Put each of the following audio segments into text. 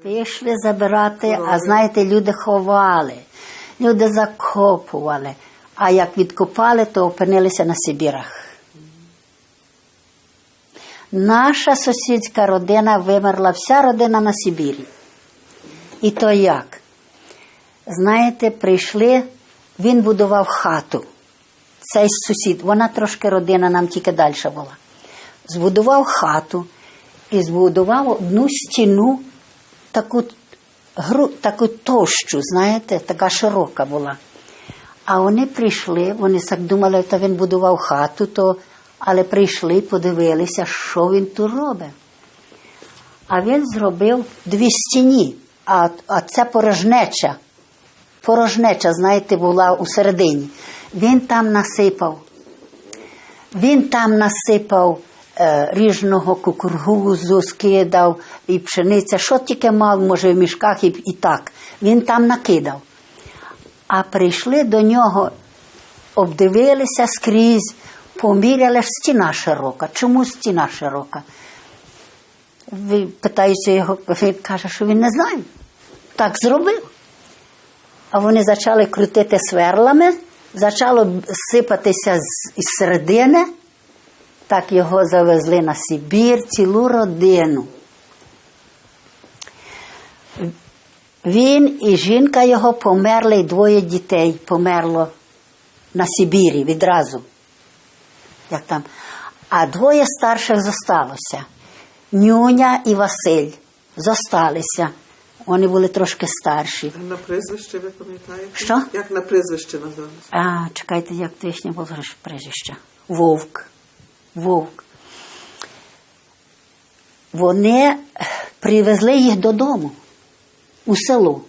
Пішли забирати, а знаєте, люди ховали, люди закопували. А як відкопали, то опинилися на Сибірах. Наша сусідська родина вимерла, вся родина на Сибірі. І то як? Знаєте, прийшли, він будував хату. Цей сусід, вона трошки родина нам тільки далі була. Збудував хату і збудував одну стіну, таку, гру, таку товщу, знаєте, така широка була. А вони прийшли, вони так думали, що він будував хату, то, але прийшли, подивилися, що він тут робить. А він зробив дві стіні, а, а це порожнеча. Порожнеча, знаєте, була у середині. Він там насипав. Він там насипав ріжного кукургузу, скидав і пшениця, що тільки мав, може, в мішках і, і так. Він там накидав. А прийшли до нього, обдивилися скрізь, поміряли стіна широка. Чому стіна широка? Питаються його, він каже, що він не знає. Так зробив. А вони почали крутити сверлами, почало сипатися з середини. Так його завезли на Сибір, цілу родину. Він і жінка його померли, і двоє дітей померло на Сибірі відразу. Як там. А двоє старших зосталося. Нюня і Василь зосталися. Вони були трошки старші. А На прізвище ви пам'ятаєте? Що? Як на прізвище називалося? А, чекайте, як тишня було прізвище. Вовк. Вовк. Вони привезли їх додому у село.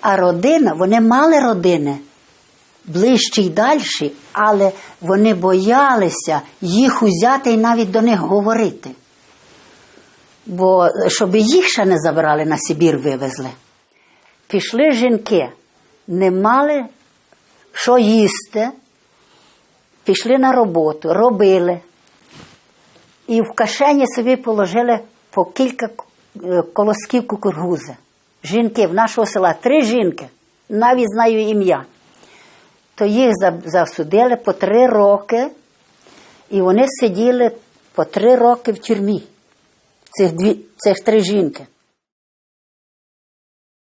А родина, вони мали родини ближчі й далі, але вони боялися їх узяти і навіть до них говорити. Бо щоб їх ще не забрали на Сибір, вивезли. Пішли жінки, не мали що їсти, пішли на роботу, робили. І в кишені собі положили по кілька е, колосків кукургузи. Жінки в нашого села три жінки, навіть знаю ім'я. То їх засудили по три роки, і вони сиділи по три роки в тюрмі. Цих, дві, цих три жінки.